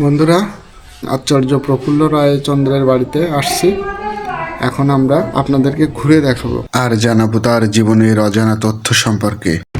বন্ধুরা, আচার্য প্রফুল্ল রায় চন্দ্রের বাড়িতে আসছি। এখন আমরা আপনাদেরকে ঘুরে দেখাবো। আর জানাব তার জীবনের অজানা তথ্য সম্পর্কে।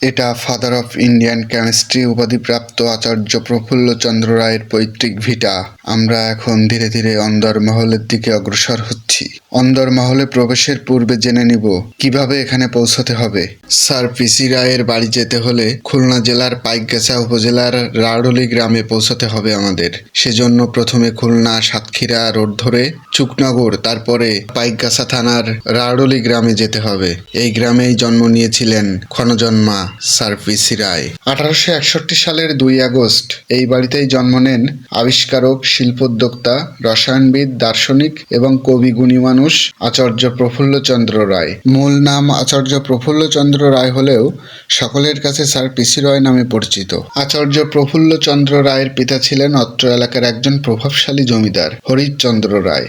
এটা ফাদার অফ ইন্ডিয়ান কেমিস্ট্রি উপাধিপ্রাপ্ত আচার্য প্রফুল্ল চন্দ্র রায়ের পৈতৃক ভিটা। আমরা এখন ধীরে ধীরে অন্দর মহলের দিকে অগ্রসর হচ্ছি। অন্দর মহলে প্রবেশের পূর্বে জেনে নিব, কীভাবে এখানে পৌঁছতে হবে। স্যার পিসি রায়ের বাড়ি যেতে হলে খুলনা জেলার পাইকগাছা উপজেলার রাড়লি গ্রামে পৌঁছতে হবে আমাদের। সেজন্য প্রথমে খুলনা, সাতক্ষীরা রোড ধরে চুকনগর, তারপরে পাইকগাছা থানার রাড়লি গ্রামে যেতে হবে। এই গ্রামেই জন্ম নিয়েছিলেন ক্ষণজন্মা স্যার পিসি রায়। আঠারোশো একষট্টি সালের দুই আগস্ট এই বাড়িতেই জন্ম নেন আবিষ্কারক, শিল্পোদ্যোক্তা, রসায়নবিদ, দার্শনিক এবং কবি গুণী মানুষ আচার্য প্রফুল্লচন্দ্র রায়। মূল নাম আচার্য প্রফুল্লচন্দ্র রায় হলেও সকলের কাছে স্যার পিসি রয় নামে পরিচিত। আচার্য প্রফুল্লচন্দ্র রায়ের পিতা ছিলেন অত্র এলাকার একজন প্রভাবশালী জমিদার, হরিশ্চন্দ্র রায়।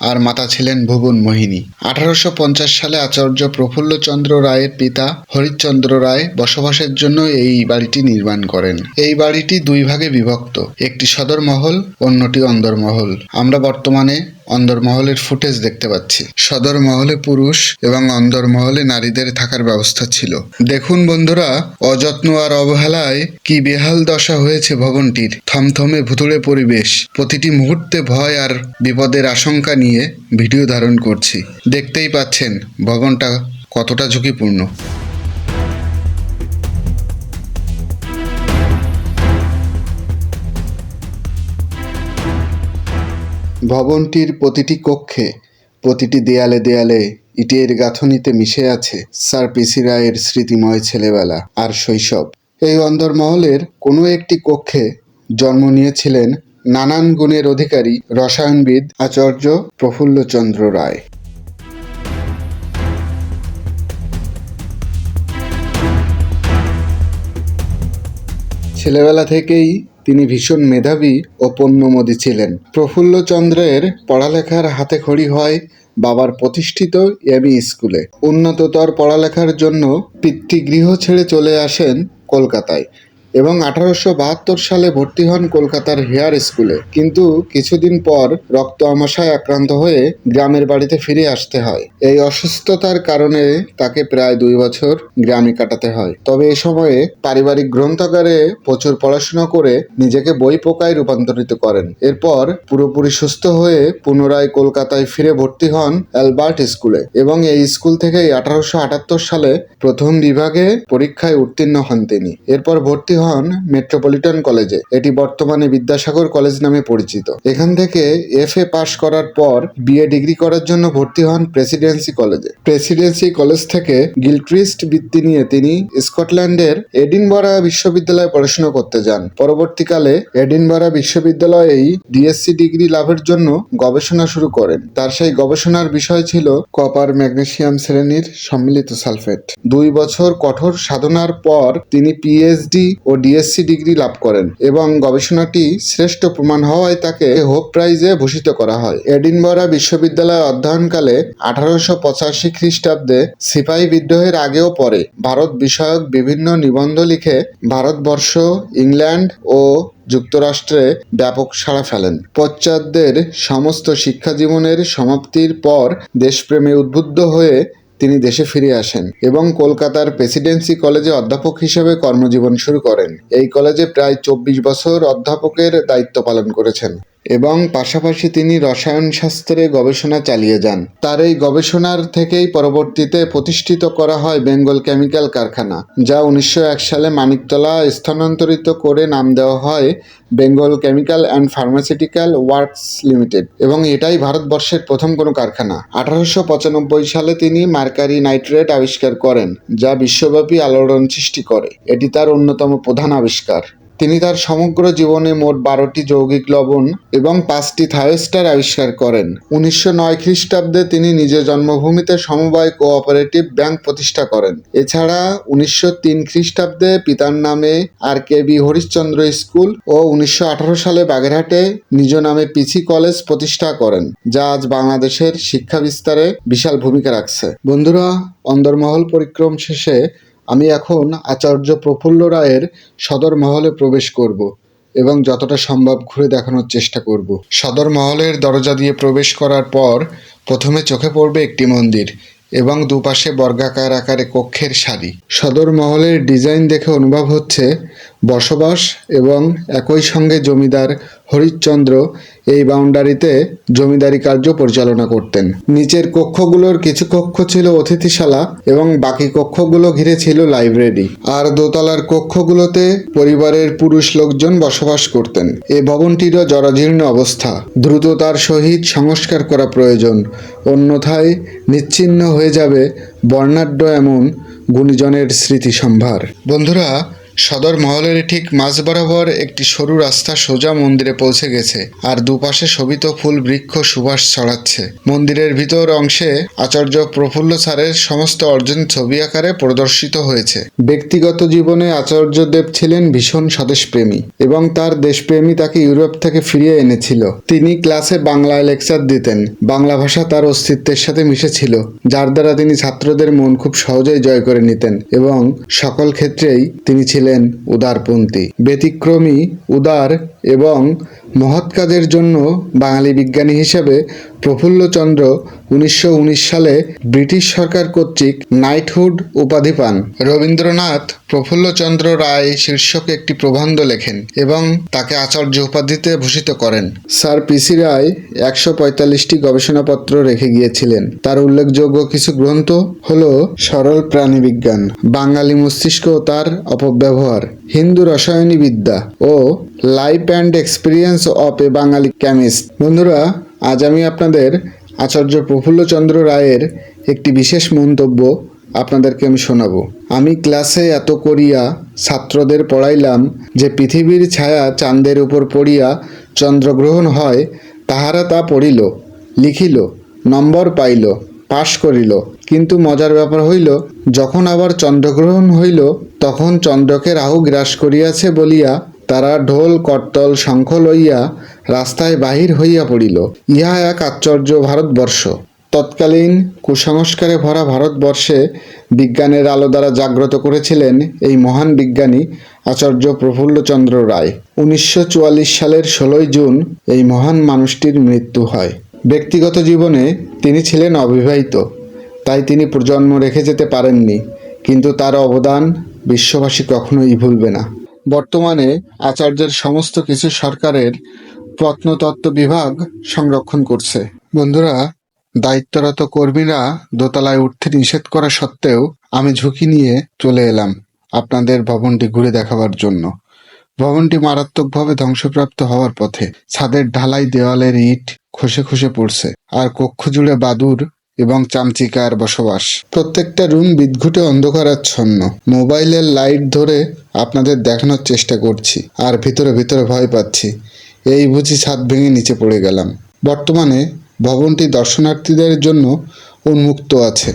আর মাতা ছিলেন ভুবন মোহিনী। আঠারোশো পঞ্চাশ সালে আচার্য প্রফুল্লচন্দ্র রায়ের পিতা হরিশ্চন্দ্র রায় বসবাসের জন্য এই বাড়িটি নির্মাণ করেন। এই বাড়িটি দুই ভাগে বিভক্ত, একটি সদর মহল অন্যটি অন্দরমহল। আমরা বর্তমানে অন্দরমহলের ফুটেজ দেখতে পাচ্ছি। সদর মহলে পুরুষ এবং অন্দরমহলে নারীদের থাকার ব্যবস্থা ছিল। দেখুন বন্ধুরা, অযত্ন আর অবহেলায় কি বেহাল দশা হয়েছে ভবনটির। থমথমে ভুতুড়ে পরিবেশ। প্রতিটি মুহূর্তে ভয় আর বিপদের আশঙ্কা নিয়ে ভিডিও ধারণ করছি। দেখতেই পাচ্ছেন, ভবনটা কতটা ঝুঁকিপূর্ণ। ভবনটির প্রতিটি কক্ষে, প্রতিটি দেয়ালে দেয়ালে ইটের গাঁথনিতে মিশে আছে স্যার পিসি রায়ের স্মৃতিময় ছেলেবেলা আর শৈশব। এই অন্দরমহলের কোনো একটি কক্ষে জন্ম নিয়েছিলেন নানান গুণের অধিকারী রসায়নবিদ আচার্য প্রফুল্লচন্দ্র রায়। ছেলেবেলা থেকেই তিনি ভীষণ মেধাবী ও পণ্যমোদী ছিলেন। প্রফুল্লচন্দ্রের পড়ালেখার হাতে খড়ি হয় বাবার প্রতিষ্ঠিত এমি স্কুলে। উন্নততর পড়ালেখার জন্য পিতৃগৃহ ছেড়ে চলে আসেন কলকাতায়। এবং আঠারোশো বাহাত্তর সালে ভর্তি হন কলকাতার হেয়ার স্কুলে। কিন্তু কিছুদিন পর রক্ত আমাশায় আক্রান্ত হয়ে গ্রামের বাড়িতে ফিরে আসতে হয়। এই অসুস্থতার কারণে তাকে প্রায় দুই বছর গ্রামে কাটাতে হয়। তবে এ সময়ে পারিবারিক গ্রন্থাগারে প্রচুর পড়াশোনা করে নিজেকে বই পোকায় রূপান্তরিত করেন। এরপর পুরোপুরি সুস্থ হয়ে পুনরায় কলকাতায় ফিরে ভর্তি হন অ্যালবার্ট স্কুলে এবং এই স্কুল থেকেই আঠারোশো আটাত্তর সালে প্রথম বিভাগে পরীক্ষায় উত্তীর্ণ হন তিনি। এরপর ভর্তি হন মেট্রোপলিটন কলেজে। এটি বর্তমানে বিদ্যাসাগর কলেজ নামে পরিচিত। এখান থেকে এফ এ পাশ করার পর বিএ ডিগ্রি করার জন্য ভর্তি হন প্রেসিডেন্সি কলেজে। প্রেসিডেন্সি কলেজ থেকে গিলক্রিস্ট বৃত্তি নিয়ে তিনি স্কটল্যান্ডের এডিনবরা বিশ্ববিদ্যালয়ে পড়াশোনা করতে যান। পরবর্তীকালে এডিনবরা বিশ্ববিদ্যালয়েই ডিএসসি ডিগ্রি লাভের জন্য গবেষণা শুরু করেন। তার সেই গবেষণার বিষয় ছিল কপার ম্যাগনেসিয়াম শ্রেণির সম্মিলিত সালফেট। দুই বছর কঠোর সাধনার পর তিনি পিএইচডি ও ডিএসসি ডিগ্রি লাভ করেন এবং গবেষণাটি শ্রেষ্ঠ প্রমাণ হওয়ায় তাকে হোপ প্রাইজে ভূষিত করা হয়। এডিনবরা বিশ্ববিদ্যালয়ে অধ্যয়নকালে আঠারোশো পঁচাশি খ্রিস্টাব্দে সিপাহী বিদ্রোহের আগেও পরে ভারত বিষয়ক বিভিন্ন নিবন্ধ লিখে ভারতবর্ষ, ইংল্যান্ড ও যুক্তরাষ্ট্রে ব্যাপক সাড়া ফেলেন। পশ্চাৎদের সমস্ত শিক্ষা জীবনের সমাপ্তির পর দেশপ্রেমে উদ্বুদ্ধ হয়ে তিনি দেশে ফিরে আসেন এবং কলকাতার প্রেসিডেন্সি কলেজে অধ্যাপক হিসেবে কর্মজীবন শুরু করেন। এই কলেজে প্রায় চব্বিশ বছর অধ্যাপকের দায়িত্ব পালন করেছেন। এবং পাশাপাশি তিনি রসায়ন শাস্ত্রে গবেষণা চালিয়ে যান। তার এই গবেষণার থেকেই পরবর্তীতে প্রতিষ্ঠিত করা হয় বেঙ্গল কেমিক্যাল কারখানা, যা উনিশশো এক সালে মানিকতলা স্থানান্তরিত করে নাম দেওয়া হয় Bengal chemical and pharmaceutical works limited এবং এটাই ভারতবর্ষের প্রথম কোনো কারখানা। আঠারোশো পঁচানব্বই সালে তিনি মার্কারি নাইট্রেট আবিষ্কার করেন, যা বিশ্বব্যাপী আলোড়ন সৃষ্টি করে। এটি তার অন্যতম প্রধান আবিষ্কার। তিনি তার সমগ্র জীবনে মোট বারোটি যৌগিক লবণ এবং পাঁচটি থায়োস্টার আবিষ্কার করেন। উনিশশো নয় খ্রিস্টাব্দে তিনি নিজের জন্মভূমিতে সমবায় কোঅপারেটিভ ব্যাংক প্রতিষ্ঠা করেন। এছাড়া উনিশশো তিন খ্রিস্টাব্দে পিতার নামে R K B Harishchandra school ও উনিশশো আঠারো সালে বাগেরহাটে নিজ নামে পিছি কলেজ প্রতিষ্ঠা করেন, যা আজ বাংলাদেশের শিক্ষা বিস্তারে বিশাল ভূমিকা রাখছে। বন্ধুরা, অন্দরমহল পরিক্রম শেষে আমি এখন আচার্য প্রফুল্ল রায়ের সদর মহলে প্রবেশ করব এবং যতটা সম্ভব ঘুরে দেখানোর চেষ্টা করব। সদর মহলের দরজা দিয়ে প্রবেশ করার পর প্রথমে চোখে পড়বে একটি মন্দির এবং দুপাশে বর্গাকার আকারে কক্ষের সারি। সদর মহলের ডিজাইন দেখে অনুভব হচ্ছে বসবাস এবং একই সঙ্গে জমিদার হরিশ্চন্দ্র এই বাউন্ডারিতে জমিদারি কার্য পরিচালনা করতেন। নিচের কক্ষগুলোর কিছু কক্ষ ছিল অতিথিশালা এবং বাকি কক্ষগুলো ঘিরে ছিল লাইব্রেরি। আর দোতলার কক্ষগুলোতে পরিবারের পুরুষ লোকজন বসবাস করতেন। এ ভবনটিরও জরাজীর্ণ অবস্থা। দ্রুততার সহিত সংস্কার করা প্রয়োজন। অন্যথায় নিচ্ছিন্ন হয়ে যাবে বর্ণাঢ্য এমন গুণীজনের স্মৃতি সম্ভার বন্ধুরা সদর মহলের ঠিক মাঝ বরাবর একটি সরু রাস্তা সোজা মন্দিরে পৌঁছে গেছে, আর দুপাশে শোভিত ফুল বৃক্ষ সুবাস ছড়াচ্ছে। মন্দিরের ভিতর অংশে আচার্য প্রফুল্ল স্যারের সমস্ত অর্জন ছবি আকারে প্রদর্শিত হয়েছে। ব্যক্তিগত জীবনে আচার্যদেব ছিলেন ভীষণ স্বদেশপ্রেমী, এবং তার দেশপ্রেমী তাকে ইউরোপ থেকে ফিরিয়ে এনেছিল। তিনি ক্লাসে বাংলায় লেকচার দিতেন। বাংলা ভাষা তার অস্তিত্বের সাথে মিশেছিল, যার দ্বারা তিনি ছাত্রদের মন খুব সহজেই জয় করে নিতেন, এবং সকল ক্ষেত্রেই তিনি ছিলেন উদারপন্থী। ব্যতিক্রমী উদার এবং মহৎ কাজের জন্য বাঙালি বিজ্ঞানী হিসেবে প্রফুল্লচন্দ্র উনিশশো উনিশ সালে ব্রিটিশ সরকার কর্তৃক নাইটহুড উপাধি পান। রবীন্দ্রনাথ প্রফুল্লচন্দ্র রায় শীর্ষক একটি প্রবন্ধ লেখেন এবং তাকে আচার্য উপাধিতে ভূষিত করেন। স্যার পিসি রায় একশো পঁয়তাল্লিশটি গবেষণাপত্র রেখে গিয়েছিলেন। তার উল্লেখযোগ্য কিছু গ্রন্থ হল সরল প্রাণীবিজ্ঞান, বাঙালি মস্তিষ্ক ও তার অপব্যবহার, হিন্দু রসায়নীবিদ্যা ও life and experience of a Bengali chemist. বন্ধুরা আজ আমি আপনাদের আচার্য প্রফুল্লচন্দ্র রায়ের একটি বিশেষ মন্তব্য আপনাদেরকে আমি শোনাবো। আমি ক্লাসে এত করিয়া ছাত্রদের পড়াইলাম যে পৃথিবীর ছায়া চাঁদের উপর পড়িয়া চন্দ্রগ্রহণ হয়, তাহারা তা পড়িল, লিখিল, নম্বর পাইল, পাশ করিল। কিন্তু মজার ব্যাপার হইল, যখন আবার চন্দ্রগ্রহণ হইল, তখন চন্দ্রকে রাহু গ্রাস করিয়াছে বলিয়া তারা ঢোল, করতল, শঙ্খ লইয়া রাস্তায় বাহির হইয়া পড়িল, ইহা এক আশ্চর্য ভারতবর্ষ। তৎকালীন কুসংস্কারে ভরা ভারতবর্ষে বিজ্ঞানের আলো দ্বারা জাগ্রত করেছিলেন এই মহান বিজ্ঞানী আচার্য প্রফুল্লচন্দ্র রায়। উনিশশো চুয়াল্লিশ সালের ষোলোই জুন এই মহান মানুষটির মৃত্যু হয়। ব্যক্তিগত জীবনে তিনি ছিলেন অবিবাহিত, তাই তিনি প্রজন্ম রেখে যেতে পারেননি, কিন্তু তার অবদান বিশ্ববাসী কখনোই ভুলবে না। বর্তমানে আচার্যের সমস্ত কিছু সরকারের প্রত্নতত্ত্ব বিভাগ সংরক্ষণ করছে। বন্ধুরা, দায়িত্বরত কর্মীরা দোতলায় উঠতে নিষেধ করা সত্ত্বেও আমি ঝুঁকি নিয়ে চলে এলাম আপনাদের ভবনটি ঘুরে দেখাবার জন্য। ভবনটি মারাত্মকভাবে ধ্বংসপ্রাপ্ত হওয়ার পথে ছাদের ঢালাই দেওয়ালের ইট খসে খসে পড়ছে আর কক্ষ জুড়ে বাদুর এবং চামচিকার বসবাস। প্রত্যেকটা রুম বিদঘুটে অন্ধকারাচ্ছন্ন। মোবাইলের লাইট ধরে আপনাদের দেখানোর চেষ্টা করছি আর ভিতরে ভিতরে ভয় পাচ্ছি। এই বুঝি ছাদ ভেঙে নিচে পড়ে গেলাম। বর্তমানে ভবনটি দর্শনার্থীদের জন্য উন্মুক্ত আছে।